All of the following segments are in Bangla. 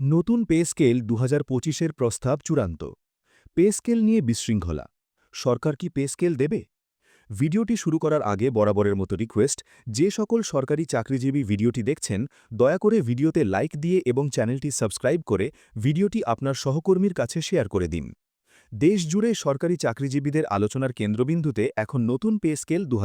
নতুন পে স্কেল দু হাজার পঁচিশের প্রস্তাব চূড়ান্ত। পে স্কেল নিয়ে বিশৃঙ্খলা। সরকার কি পে স্কেল দেবে? ভিডিওটি শুরু করার আগে বরাবরের মতো রিকোয়েস্ট, যে সকল সরকারি চাকরিজীবী ভিডিওটি দেখছেন, দয়া করে ভিডিওতে লাইক দিয়ে এবং চ্যানেলটি সাবস্ক্রাইব করে ভিডিওটি আপনার সহকর্মীর কাছে শেয়ার করে দিন। দেশ জুড়ে সরকারি চাকরিজীবীদের আলোচনার কেন্দ্রবিন্দুতে এখন নতুন পে স্কেল দু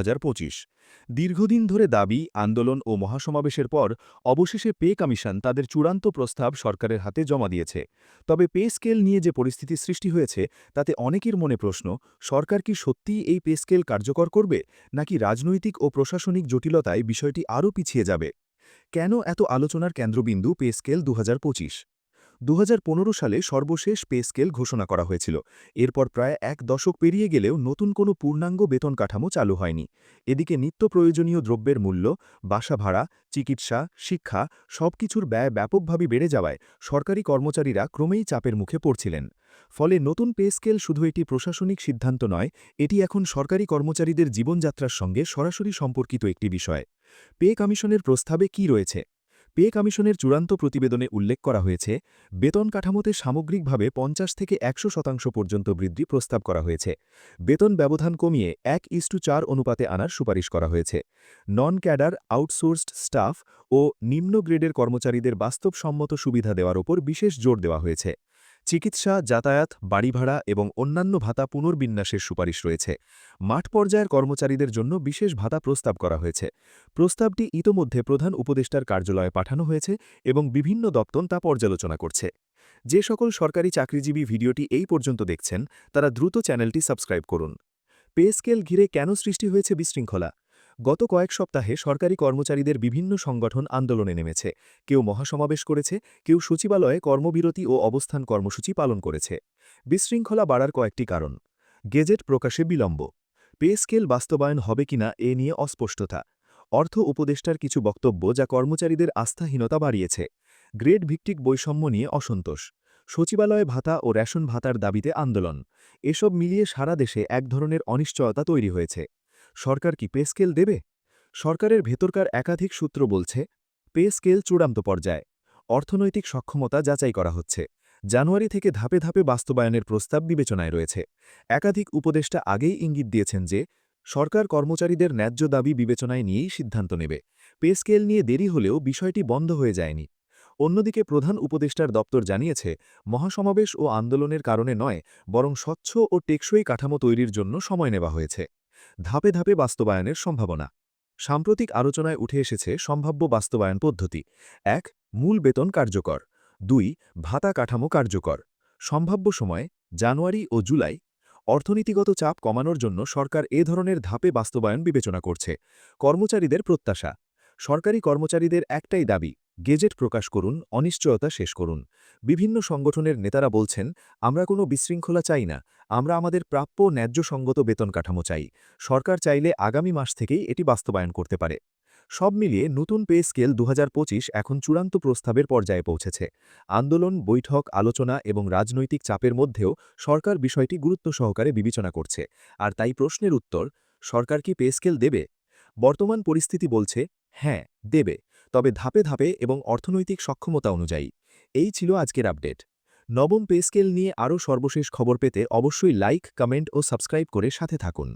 দীর্ঘদিন ধরে দাবি, আন্দোলন ও মহাসমাবেশের পর অবশেষে পে কমিশন তাদের চূড়ান্ত প্রস্তাব সরকারের হাতে জমা দিয়েছে। তবে পে স্কেল নিয়ে যে পরিস্থিতি সৃষ্টি হয়েছে, তাতে অনেকের মনে প্রশ্ন, সরকার কি সত্যিই এই পে স্কেল কার্যকর করবে, নাকি রাজনৈতিক ও প্রশাসনিক জটিলতায় বিষয়টি আরও পিছিয়ে যাবে? কেন এত আলোচনার কেন্দ্রবিন্দু পে স্কেল দু হাজার পঁচিশ? দু হাজার পনেরো সালে সর্বশেষ পে স্কেল ঘোষণা করা হয়েছিল। এরপর প্রায় এক দশক পেরিয়ে গেলেও নতুন কোনো পূর্ণাঙ্গ বেতন কাঠামো চালু হয়নি। এদিকে নিত্য প্রয়োজনীয় দ্রব্যের মূল্য, বাসা ভাড়া, চিকিৎসা, শিক্ষা সবকিছুর ব্যয় ব্যাপকভাবে বেড়ে যাওয়ায় সরকারি কর্মচারীরা ক্রমেই চাপের মুখে পড়ছিলেন। ফলে নতুন পে স্কেল শুধু এটি প্রশাসনিক সিদ্ধান্ত নয়, এটি এখন সরকারি কর্মচারীদের জীবনযাত্রার সঙ্গে সরাসরি সম্পর্কিত একটি বিষয়। পে কমিশনের প্রস্তাবে কি রয়েছে? পে কমিশনের চূড়ান্ত প্রতিবেদনে উল্লেখ করা হয়েছে, বেতন কাঠামোতে সামগ্রিকভাবে পঞ্চাশ থেকে একশো শতাংশ পর্যন্ত বৃদ্ধি প্রস্তাব করা হয়েছে। বেতন ব্যবধান কমিয়ে এক ইস্টু চার অনুপাতে আনার সুপারিশ করা হয়েছে। নন ক্যাডার আউটসোর্সড স্টাফ ও নিম্ন গ্রেডের কর্মচারীদের বাস্তবসম্মত সুবিধা দেওয়ার ওপর বিশেষ জোর দেওয়া হয়েছে। চিকিৎসা, যাতায়াত, বাড়ি ভাড়া এবং অন্যান্য ভাতা পুনর্বিন্যাসের সুপারিশ রয়েছে। মাঠ পর্যায়ের কর্মচারীদের জন্য বিশেষ ভাতা প্রস্তাব করা হয়েছে। প্রস্তাবটি ইতোমধ্যে প্রধান উপদেষ্টার কার্যালয়ে পাঠানো হয়েছে এবং বিভিন্ন দপ্তর তা পর্যালোচনা করছে। যে সকল সরকারি চাকরিজীবী ভিডিওটি এই পর্যন্ত দেখছেন, তারা দ্রুত চ্যানেলটি সাবস্ক্রাইব করুন। পে স্কেল ঘিরে কেন সৃষ্টি হয়েছে বিশৃঙ্খলা? গত কয়েক সপ্তাহে সরকারি কর্মচারীদের বিভিন্ন সংগঠন আন্দোলনে নেমেছে। কেউ মহাসমাবেশ করেছে, কেউ সচিবালয়ে কর্মবিরতি ও অবস্থান কর্মসূচি পালন করেছে। বিশৃঙ্খলা বাড়ার কয়েকটি কারণ। গেজেট প্রকাশে বিলম্ব। পে স্কেল বাস্তবায়ন হবে কিনা এ নিয়ে অস্পষ্টতা। অর্থ উপদেষ্টার কিছু বক্তব্য যা কর্মচারীদের আস্থাহীনতা বাড়িয়েছে। গ্রেড ভিত্তিক বৈষম্য নিয়ে অসন্তোষ। সচিবালয়ে ভাতা ও রেশন ভাতার দাবিতে আন্দোলন। এসব মিলিয়ে সারা দেশে এক ধরনের অনিশ্চয়তা তৈরি হয়েছে। সরকার কি পে স্কেল দেবে? সরকারের ভেতরকার একাধিক সূত্র বলছে, পে স্কেল চূড়ান্ত পর্যায়ে। অর্থনৈতিক সক্ষমতা যাচাই করা হচ্ছে। জানুয়ারি থেকে ধাপে ধাপে বাস্তবায়নের প্রস্তাব বিবেচনায় রয়েছে। একাধিক উপদেষ্টা আগেই ইঙ্গিত দিয়েছেন যে, সরকার কর্মচারীদের ন্যায্য দাবি বিবেচনায় নিয়েই সিদ্ধান্ত নেবে। পে স্কেল নিয়ে দেরি হলেও বিষয়টি বন্ধ হয়ে যায়নি। অন্যদিকে প্রধান উপদেষ্টার দপ্তর জানিয়েছে, মহাসমাবেশ ও আন্দোলনের কারণে নয়, বরং স্বচ্ছ ও টেকসই কাঠামো তৈরির জন্য সময় নেওয়া হয়েছে। ধাপে ধাপে বাস্তবায়নের সম্ভাবনা। সাম্প্রতিক আলোচনায় উঠে এসেছে সম্ভাব্য বাস্তবায়ন পদ্ধতি। এক, মূল বেতন কার্যকর। দুই, ভাতা কাঠামো কার্যকর। সম্ভাব্য সময়, জানুয়ারি ও জুলাই। অর্থনীতিগত চাপ কমানোর জন্য সরকার এ ধরনের ধাপে বাস্তবায়ন বিবেচনা করছে। কর্মচারীদের প্রত্যাশা। সরকারি কর্মচারীদের একটাই দাবি গেজেট প্রকাশ করুন, অনিশ্চয়তা শেষ করুন। বিভিন্ন সংগঠনের নেতারা বলছেন, আমরা কোনো বিশৃঙ্খলা চাই না, আমরা আমাদের প্রাপ্য ন্যায্যসঙ্গত বেতন কাঠামো চাই। সরকার চাইলে আগামী মাস থেকেই এটি বাস্তবায়ন করতে পারে। সব মিলিয়ে নতুন পে স্কেল দু হাজার পঁচিশ এখন চূড়ান্ত প্রস্তাবের পর্যায়ে পৌঁছেছে। আন্দোলন, বৈঠক, আলোচনা এবং রাজনৈতিক চাপের মধ্যেও সরকার বিষয়টি গুরুত্ব সহকারে বিবেচনা করছে। আর তাই প্রশ্নের উত্তর, সরকার কি পে স্কেল দেবে? বর্তমান পরিস্থিতি বলছে হ্যাঁ দেবে। তবে ধাপে ধাপে এবং অর্থনৈতিক সক্ষমতা অনুযায়ী, এই ছিল আজকের আপডেট। নবম পে স্কেল নিয়ে আরও সর্বশেষ খবর পেতে অবশ্যই লাইক, কমেন্ট ও সাবস্ক্রাইব করে সাথে থাকুন।